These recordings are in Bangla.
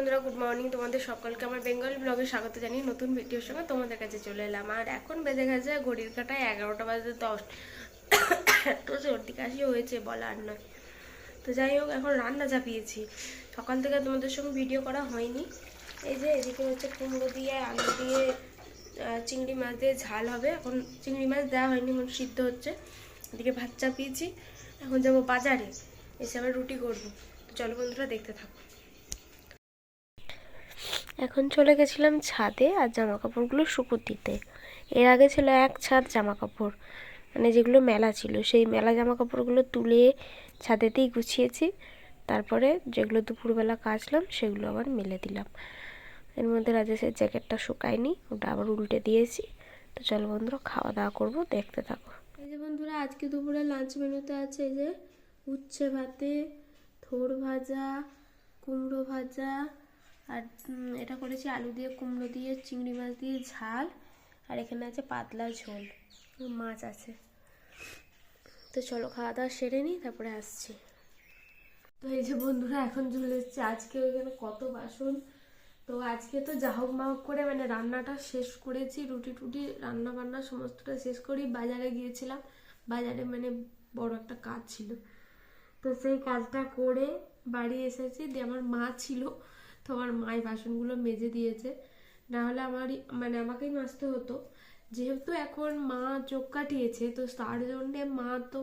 বন্ধুরা গুড মর্নিং তোমাদের সকলকে আমার বেঙ্গল ব্লগে স্বাগত জানিয়ে নতুন ভিডিওর সঙ্গে তোমাদের কাছে চলে এলাম। আর এখন বেজে গেছে ঘড়ির কাটায় এগারোটা বাজে দশ। তো সর্দি কাশি হয়েছে বলার নয়। তো যাই হোক, এখন রান্না চাপিয়েছি। সকাল থেকে তোমাদের সঙ্গে ভিডিও করা হয়নি। এই যে এদিকে হচ্ছে কুমড়ো দিয়ে, আলু দিয়ে চিংড়ি মাছ দিয়ে ঝাল হবে। এখন চিংড়ি মাছ দেওয়া হয়নি, এখন সিদ্ধ হচ্ছে। এদিকে ভাত চাপিয়েছি। এখন যাব বাজারে। এসে আবার রুটি করব। তো চলো বন্ধুরা, দেখতে থাকো। এখন চলে গেছিলাম ছাদে আর জামা কাপড়গুলো শুকোতে দিতে এর আগে ছিল এক ছাদ জামা কাপড় মানে যেগুলো মেলা ছিল। সেই মেলা জামা কাপড়গুলো তুলে ছাদেতেই গুছিয়েছি। তারপরে যেগুলো দুপুরবেলা কাচলাম, সেগুলো আবার মেলে দিলাম। এর মধ্যে রাজেশের জ্যাকেটটা শুকায়নি, ওটা আবার উল্টে দিয়েছি। তো চলো বন্ধুরা, খাওয়া দাওয়া করব, দেখতে থাকো। এই যে বন্ধুরা, আজকে দুপুরে লাঞ্চ মেনুতে আছে যে উচ্ছে ভাতে থোর ভাজা, কুমড়ো ভাজা আর এটা করেছি আলু দিয়ে, কুমড়ো দিয়ে, চিংড়ি মাছ দিয়ে ঝাল, আর এখানে আছে পাতলা ঝোল, মাছ আছে। তো চলো খাওয়া দাওয়া সেরে নিই, তারপরে আসছি। তো এই যে বন্ধুরা, এখন চলে এসছে। আজকে ওইখানে কত বাসন? তো আজকে তো যা হোক মা হোক করে মানে রান্নাটা শেষ করেছি, রুটি টুটি রান্না বান্না সমস্তটা শেষ করেই বাজারে গিয়েছিলাম, বাজারে মানে বড় একটা কাজ ছিল। তো সেই কাজটা করে বাড়ি এসেছি। দিয়ে আমার মা ছিল তো মায়ের বাসনগুলো মেজে দিয়েছে। না হলে আমারই মানে আমাকেই মাজতে হতো। যেহেতু এখন মা চোখ কাটিয়েছে, তো তার জন্যে মা তো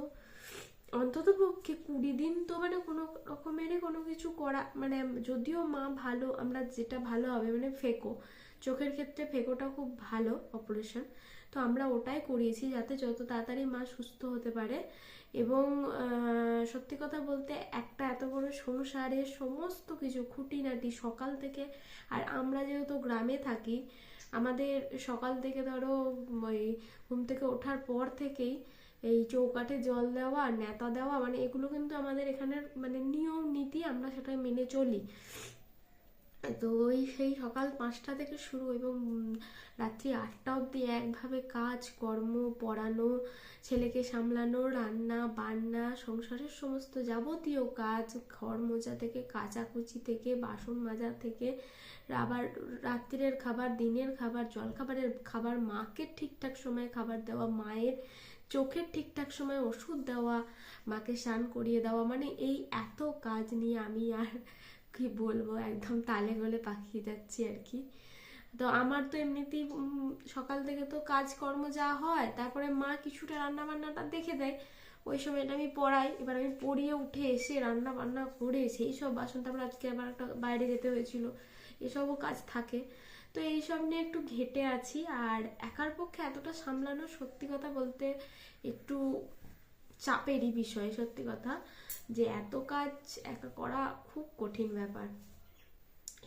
অন্তত পক্ষে কুড়ি দিন তো মানে কোনো রকমেরই কোনো কিছু করা মানে যদিও মা ভালো, আমরা যেটা ভালো হবে মানে ফেকো। চোখের ক্ষেত্রে ফেকোটা খুব ভালো অপারেশন তো আমরা ওটাই করিয়েছি যাতে যত তাড়াতাড়ি মা সুস্থ হতে পারে। এবং সত্যি কথা বলতে একটা এত বড় সংসারে সমস্ত কিছু খুঁটিনাটি সকাল থেকে, আর আমরা যেহেতু গ্রামে থাকি, আমাদের সকাল থেকে ধরো ওই ঘুম থেকে ওঠার পর থেকেই এই চৌকাঠে জল দেওয়া, নেতা দেওয়া মানে এগুলো কিন্তু আমাদের এখানের মানে নিয়ম নীতি আমরা সেটা মেনে চলি। তো ওই সেই সকাল পাঁচটা থেকে শুরু এবং রাত্রি আটটা অবধি একভাবে কাজ, কর্ম, পড়ানো, ছেলেকে সামলানো, রান্না, বান্না, সংসারের সমস্ত যাবতীয় কাজ ঘর মোজা থেকে, কাচাকুচি থেকে, বাসন মাজা থেকে আবার রাত্রের খাবার, দিনের খাবার, জলখাবারের খাবার, মাকে ঠিকঠাক সময়ে খাবার দেওয়া, মায়ের চোখের ঠিকঠাক সময় ওষুধ দেওয়া, মাকে স্নান করিয়ে দেওয়া মানে এই এত কাজ নিয়ে আমি আর কি বলব, একদম তালে গলে পাকিয়ে যাচ্ছি আর কি। তো আমার তো এমনিতেই সকাল থেকে তো কাজকর্ম যা হয়, তারপরে মা কিছুটা রান্না বান্নাটা দেখে দেয়। ওই সময়টা আমি পড়াই, এবার আমি পড়িয়ে উঠে এসে রান্না বান্না করে সেই সব বাসন তারপর আজকে আবার একটা বাইরে যেতে হয়েছিল, এসবও কাজ থাকে। তো এইসব নিয়ে একটু ঘেটে আছি, আর একার পক্ষে এতটা সামলানো সত্যি কথা বলতে একটু চাপেরই বিষয়, সত্যি কথা। যে এত কাজ একা করা খুব কঠিন ব্যাপার।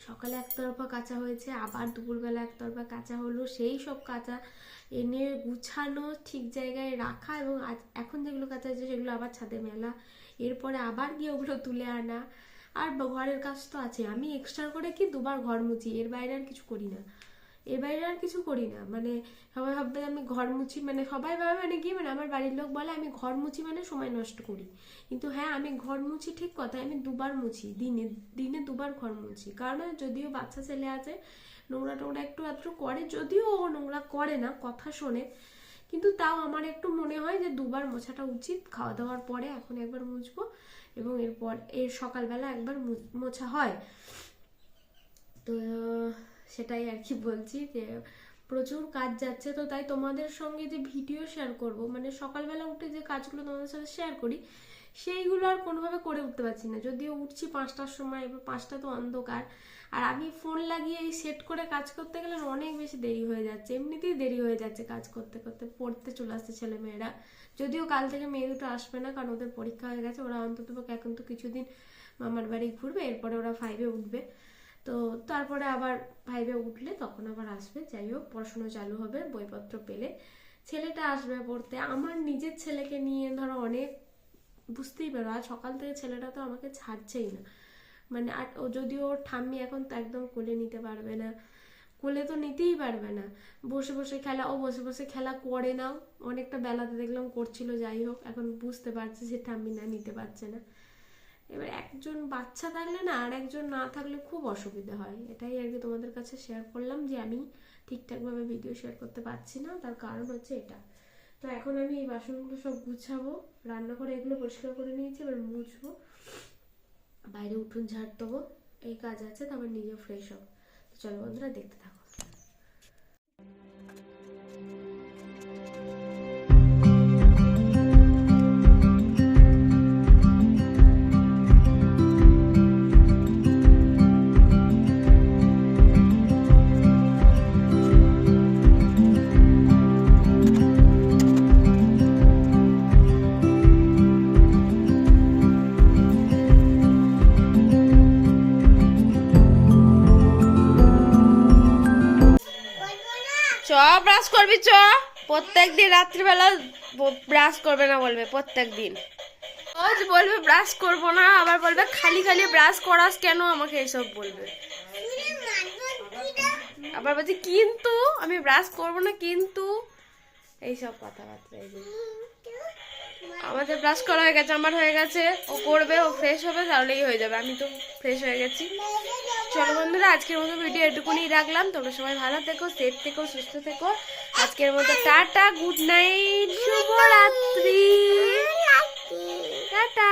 সকালে একতরফা কাঁচা হয়েছে, আবার দুপুরবেলা একতরফা কাঁচা হলো, সেই সব কাঁচা এনে গুছানো ঠিক জায়গায় রাখা এবং আজ এখন যেগুলো কাঁচা হয়েছে সেগুলো আবার ছাদে মেলা, এরপরে আবার গিয়ে ওগুলো তুলে আনা। আর ঘরের কাজ তো আছে, আমি এক্সট্রা করে কি দুবার ঘর মুছি, এর বাইরে আর কিছু করি না। এর বাইরে আর কিছু করি না। মানে সবাই ভাববে আমি ঘর মুছি মানে সবাই ভাবে মানে কি মানে আমার বাড়ির লোক বলে আমি ঘর মুছি মানে সময় নষ্ট করি। কিন্তু হ্যাঁ আমি ঘর মুছি ঠিক কথা আমি দুবার মুছি, দিনে দিনে দুবার ঘর মুছি। কারণ যদিও বাচ্চা ছেলে আছে, নোংরা টোংরা একটু আধটু করে, যদিও ও নোংরা করে না, কথা শোনে। কিন্তু তাও আমার একটু মনে হয় যে দুবার মোছাটা উচিত। খাওয়া দাওয়ার পরে এখন একবার মুছবো এবং এরপর এর সকালবেলা একবার মোছা হয়। তো সেটাই আর কি বলছি যে, প্রচুর কাজ যাচ্ছে তো তাই তোমাদের সঙ্গে যে ভিডিও শেয়ার করব মানে সকালবেলা উঠে যে কাজগুলো তোমাদের সাথে শেয়ার করি, সেইগুলো আর কোনোভাবে করে উঠতে পারছি না। যদিও উঠছি পাঁচটার সময়, এবার পাঁচটা তো অন্ধকার। আর আমি ফোন লাগিয়ে এই সেট করে কাজ করতে গেলে অনেক বেশি দেরি হয়ে যাচ্ছে, এমনিতেই দেরি হয়ে যাচ্ছে কাজ করতে করতে, পড়তে চলে আসছে ছেলে মেয়েরা যদিও কাল থেকে মেয়ে দুটো আসবে না, কারণ ওদের পরীক্ষা হয়ে গেছে, ওরা অন্তত এখন তো কিছুদিন মামার বাড়ি ঘুরবে, এরপরে ওরা ফাইভে উঠবে। তো তারপরে আবার ফাইভে উঠলে তখন আবার আসবে। যাই হোক পড়াশুনো চালু হবে, বইপত্র পেলে ছেলেটা আসবে পড়তে। আমার নিজের ছেলেকে নিয়ে ধরো অনেক বুঝতেই পারো আর সকাল থেকে ছেলেটা তো আমাকে ছাড়ছেই না। মানে আর ও যদিও ওর ঠাম্মি এখন তো একদম কোলে নিতে পারবে না, কোলে তো নিতেই পারবে না। বসে বসে খেলা, ও বসে বসে খেলা করে নাও। অনেকটা বেলাতে দেখলাম করছিল যাই হোক এখন বুঝতে পারছে যে ঠাম্মি না, নিতে পারছে না। এবার একজন বাচ্চা থাকলে না আর একজন না থাকলে খুব অসুবিধা হয়। এটাই আর কি তোমাদের কাছে শেয়ার করলাম যে আমি ঠিকঠাকভাবে ভিডিও শেয়ার করতে পারছি না, তার কারণ হচ্ছে এটা। তো এখন আমি এই বাসনগুলো সব গুছাবো, রান্নাঘরে এগুলো পরিষ্কার করে নিয়েছি, এবার মুছবো। বাইরে উঠুন ঝাড় দেবো, এই কাজ আছে, তারপর নিজে ফ্রেশ হব। তো চলো বন্ধুরা, দেখতে থাকো। ব্রাশ করবি চ। প্রত্যেক দিন রাত্রিবেলা ব্রাশ করবে না বলবে প্রত্যেক দিন রোজ বলবে ব্রাশ করব না, আবার বলবে খালি খালি ব্রাশ করাস কেন আমাকে এসব বলবে। আবার বলছি, কিন্তু, আমি ব্রাশ করব না, কিন্তু। এইসব কথাবার্তা। আমাদের ব্রাশ করা হয়ে গেছে, আমার হয়ে গেছে। ও করবে, ও ফ্রেশ হবে, তাহলেই হয়ে যাবে। আমি তো ফ্রেশ হয়ে গেছি। চলো বন্ধুরা আজকের মতো ভিডিও এটুকুনি রাখলাম। তোমরা সবাই ভালো থেকো সেফ থেকো সুস্থ থেকো। আজকের মতো টাটা গুড নাইট শুভরাত্রি। টাটা।